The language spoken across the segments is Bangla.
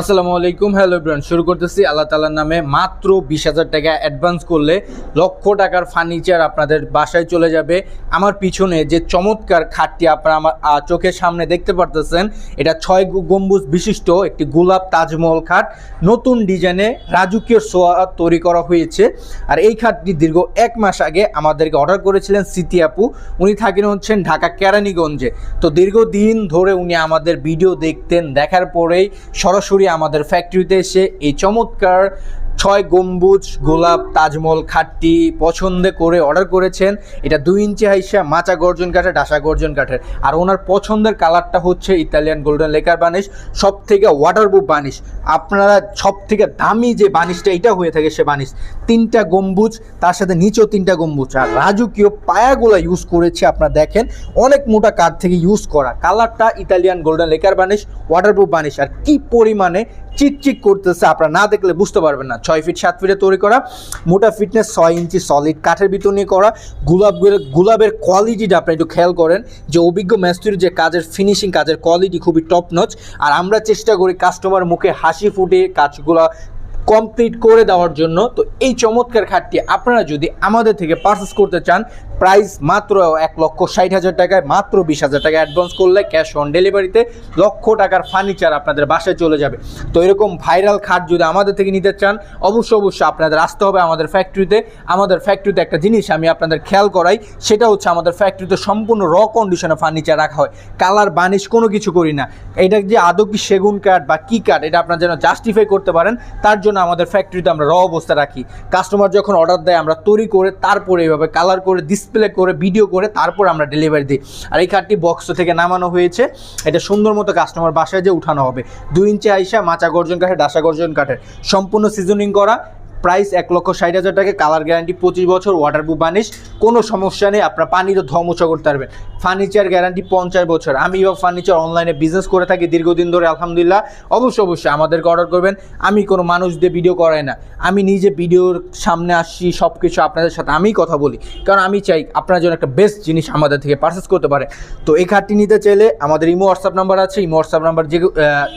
আসসালামু আলাইকুম, হ্যালো ব্রান শুরু করতেছি আল্লাহ তালার নামে মাত্র বিশ হাজার টাকা অ্যাডভান্স করলে লক্ষ টাকার ফার্নিচার আপনাদের বাসায় চলে যাবে। আমার পিছনে যে চমৎকার খাটটি আপনারা আমার চোখের সামনে দেখতে পারতেছেন, এটা ছয় গম্বুজ বিশিষ্ট একটি গোলাপ তাজমহল খাট। নতুন ডিজাইনে রাজুকীয় সোয়া তৈরি করা হয়েছে। আর এই খাটটি দীর্ঘ এক মাস আগে আমাদেরকে অর্ডার করেছিলেন সিটি আপু। উনি থাকেন হচ্ছেন ঢাকা কেরানীগঞ্জে। তো দীর্ঘদিন ধরে উনি আমাদের ভিডিও দেখতেন, দেখার পরেই সরাসরি আমাদের ফ্যাক্টরিতে এসে এই চমৎকার ছয় গম্বুজ, গোলাপ, তাজমহল, খাটটি পছন্দ করে অর্ডার করেছেন। এটা দুই ইঞ্চি হাইসা মাচা গর্জন কাঠের, ডাসা গর্জন কাঠের। আর ওনার পছন্দের কালারটা হচ্ছে ইতালিয়ান গোল্ডেন লেকার বানিশ সব থেকে ওয়াটারপ্রুফ বানিশ। আপনারা সব থেকে দামি যে বানিশটা, এটা হয়ে থাকে সে বানিশ। তিনটা গম্বুজ, তার সাথে নিচেও তিনটা গম্বুজ। আর রাজকীয় পায়াগুলো ইউজ করেছে, আপনারা দেখেন। অনেক মোটা কাঠ থেকে ইউজ করা। কালারটা Italian golden lacquer varnish waterproof varnish. আর কি পরিমাণে চিকচিক করতেছে। আপনারা না দেখলে বুঝতে পারবেন না। ছয় ফিট সাত ফিটে তৈরি করা। মোটা ফিটনেস ছয় ইঞ্চি সলিড কাঠের ভিতর নিয়ে করা। গোলাপ গোলাপের কোয়ালিটিটা আপনি একটু খেয়াল করেন যে অভিজ্ঞ ম্যাস্তির যে কাজের ফিনিশিং কাজের কোয়ালিটি খুবই টপ নচ আর আমরা চেষ্টা করি কাস্টমার মুখে হাসি ফুটে কাজগুলো কমপ্লিট করে দেওয়ার জন্য, তো এই চমৎকার খাটটি আপনারা যদি আমাদের থেকে পারচেস করতে চান প্রাইস মাত্র এক লক্ষ ষাট হাজার টাকায়, মাত্র বিশ হাজার টাকা অ্যাডভান্স করলে ক্যাশ অন ডেলিভারিতে লক্ষ টাকার ফার্নিচার আপনাদের বাসায় চলে যাবে। তো এরকম ভাইরাল খাট যদি আমাদের থেকে নিতে চান, অবশ্যই অবশ্যই আপনাদের আসতে হবে আমাদের ফ্যাক্টরিতে আমাদের ফ্যাক্টরিতে একটা জিনিস আমি আপনাদের খেয়াল করাই, সেটা হচ্ছে আমাদের ফ্যাক্টরিতে সম্পূর্ণ র কন্ডিশনে ফার্নিচার রাখা হয়। কালার বানিশ কোনো কিছু করি না। এটা যে আদৌ কি সেগুন কাঠ বা কি কাঠ, এটা আপনারা যেন জাস্টিফাই করতে পারেন, তার জন্য আমাদের ফ্যাক্টরিতে আমরা র অবস্থা রাখি। কাস্টমার যখন অর্ডার দেয়, আমরা তৈরি করে, তারপরে এইভাবে কালার করে ডিসপ্লে করে ভিডিও করে, তারপর আমরা ডেলিভারি দিই। আর এই খাটটি বক্স থেকে নামানো হয়েছে। এটা সুন্দর মতো কাস্টমার বাসায় যে উঠানো হবে। দুই ইঞ্চি আইসা মাচা গর্জন কাঠের, ডাসা গর্জন কাঠের। সম্পূর্ণ সিজনিং করা। প্রাইস এক লক্ষ ষাট হাজার টাকা কালার গ্যারান্টি পঁচিশ বছর ওয়াটারপ্রুফ বানিশ কোনো সমস্যা নেই, আপনার পানিতে ধমোচা করতে পারবেন। ফার্নিচার গ্যারান্টি পঞ্চাশ বছর। আমি এবার ফার্নিচার অনলাইনে বিজনেস করে থাকি দীর্ঘদিন ধরে, আলহামদুলিল্লাহ। অবশ্যই অবশ্যই আমাদেরকে অর্ডার করবেন। আমি কোনো মানুষ দিয়ে ভিডিও করাই না। আমি নিজে ভিডিওর সামনে আসছি সব কিছু আপনাদের সাথে আমিই কথা বলি। কারণ আমি চাই আপনার জন্য একটা বেস্ট জিনিস আমাদের থেকে পারচেস করতে পারে। তো এই কার্ডটি নিতে চাইলে আমাদের ইমো হোয়াটসঅ্যাপ নাম্বার আছে। ইমো হোয়াটসঅ্যাপ নাম্বার যে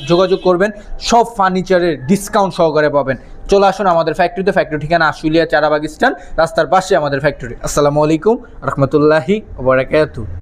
যোগাযোগ করবেন, সব ফার্নিচারের ডিসকাউন্ট সহকারে পাবেন। চলে আসুন আমাদের ফ্যাক্টরিতে। ফ্যাক্টরি ঠিকানা আশুলিয়া চারাবাগিস্তান রাস্তার পাশে আমাদের ফ্যাক্টরি। আসসালামু আলাইকুম, রহমতুল্লাহি ওবরাকাতু